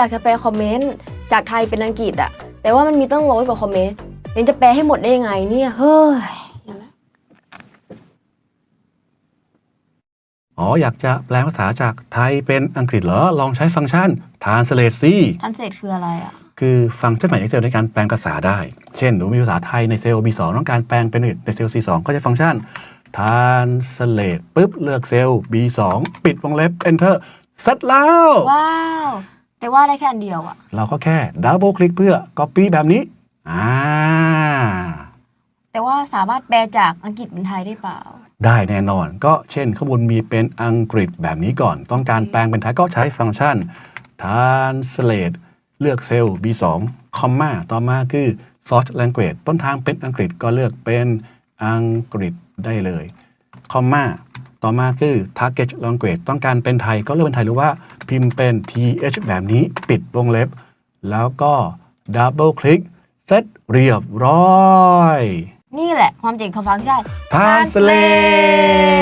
อยากจะแปลคอมเมนต์จากไทยเป็นอังกฤษอะแต่ว่ามันมีตั้งร้อยกว่าคอมเมนต์เรนจะแปลให้หมดได้ยังไงเนี่ยเฮ้ยอ๋ออยากจะแปลภาษาจากไทยเป็นอังกฤษเหรอ ลองใช้ฟังก์ชัน translate สิทันเสร็จคืออะไรอะคือฟังก์ชันใหม่ในเซลล์ในการแปลงภาษาได้ เช่นหนูมีภาษาไทยในเซลล์ B2 ต้องการแปลงเป็นอังกฤษในเซลล์ C2 ก็ใช้ฟังก์ชัน translate ปุ๊บเลือกเซลล์ B2 ปิดวงเล็บ enter เสร็จแล้ว ว้าว แต่ว่าได้แค่อันเดียวอะเราก็แค่ดับเบิลคลิกเพื่อ Copy แบบนี้อ่าแต่ว่าสามารถแปลจากอังกฤษเป็นไทยได้เปล่า ได้แน่นอน ก็เช่นข้างบนมีเป็นอังกฤษแบบนี้ก่อน ต้องการแปลงเป็นไทยก็ใช้ฟังก์ชัน translate เลือกเซลล์ B2 คอมมาต่อมาคือ source language ต้นทางเป็นอังกฤษก็เลือกเป็นอังกฤษได้เลยคอมมาต่อมาคือ target language ต้องการเป็นไทยก็เลือกเป็นไทยหรือว่า พิมพ์เป็น th แบบนี้ปิดวงเล็บ แล้วก็ double click เสร็จเรียบร้อย นี่แหละความเจ๋งของฟังก์ชัน Translate